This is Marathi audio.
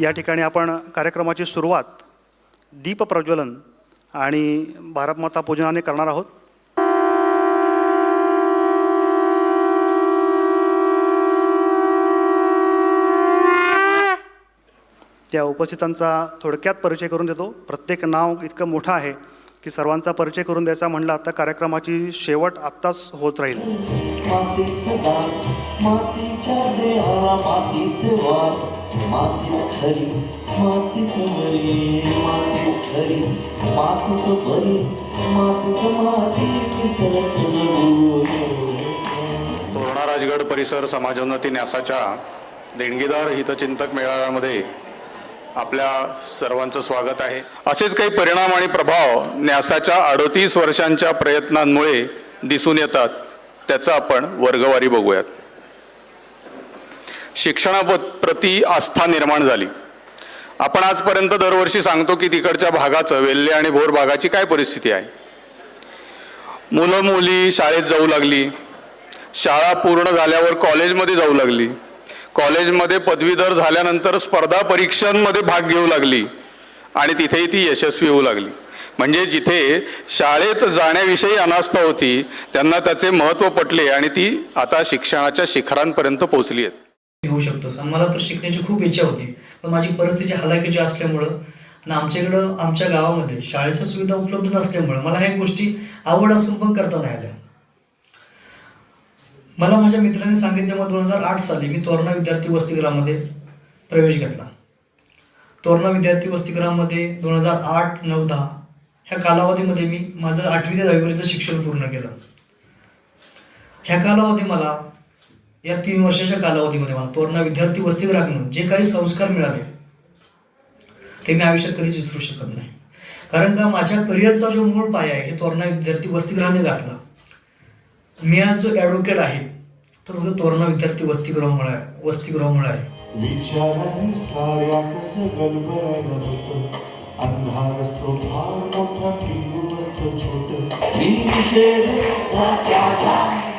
या ठिकाणी आपण कार्यक्रमाची सुरुवात दीप प्रज्वलन आणि भारतमाता पूजनाने करणार आहोत. त्या उपस्थितांचा थोडक्यात परिचय करून देतो. प्रत्येक नाव इतकं मोठं आहे. की सर्वांचा परिचय करून द्यायचा म्हणलं आता कार्यक्रमाची शेवट आत्ताच होत राहील. तोरणा राजगड परिसर समाजोन्नती न्यासाच्या देणगीदार हितचिंतक मेळाव्यामध्ये आपल्या सर्वांचं स्वागत आहे. असेच काही परिणाम आणि प्रभाव न्यासाच्या अडतीस वर्षांच्या प्रयत्नांमुळे दिसून येतात त्याचा आपण वर्गवारी बघूयात. शिक्षणाप्रती आस्था निर्माण झाली. आपण आजपर्यंत दरवर्षी सांगतो की तिकडच्या भागाचं वेल्हे आणि भोर भागाची काय परिस्थिती आहे? मुलं मुली शाळेत जाऊ लागली. शाळा पूर्ण झाल्यावर कॉलेजमध्ये जाऊ लागली. कॉलेजमध्ये पदवीधर झाल्यानंतर स्पर्धा परीक्षांमध्ये भाग घेऊ लागली आणि तिथेही ती यशस्वी होऊ लागली. म्हणजे जिथे शाळेत जाण्याविषयी अनास्था होती त्यांना त्याचे महत्त्व पटले आणि ती आता शिक्षणाच्या शिखरांपर्यंत पोहोचली आहेत. होऊ शकतो मला तर शिकण्याची खूप इच्छा होती. पण माझी परिस्थिती हलाखीची असल्यामुळं आणि आमच्याकडं आमच्या गावामध्ये शाळेच्या सुविधा उपलब्ध नसल्यामुळं मला ह्या गोष्टी आवड असून पण करता नाही आल्या. मला माझ्या मित्राने सांगितल्यामुळे दोन हजार आठ साली मी तोरणा विद्यार्थी वसतिगृहामध्ये प्रवेश घेतला. तोरणा विद्यार्थी वसतिगृहामध्ये दोन हजार आठ नऊ दहा ह्या कालावधीमध्ये मी माझं आठवी ते दहावीपर्यंत शिक्षण पूर्ण केलं. ह्या कालावधी मला या तीन वर्षाच्या कालावधीमध्ये मला तोरणा विद्यार्थी वसतिगृहातून जे काही संस्कार मिळाले ते मी आयुष्यात कधीच विसरू शकत नाही. कारण का माझ्या करिअरचा जो मूळ पाया आहे हे तोरणा विद्यार्थी वसतिगृहाने घातला. मी आज जो ॲडव्होकेट आहे तो फक्त तोरणा विद्यार्थी वसतिगृहामुळे आहे वसतिगृहामुळे आहे. विचाराने साऱ्या कसं होतं? अंधार फार मोठा असतो छोट.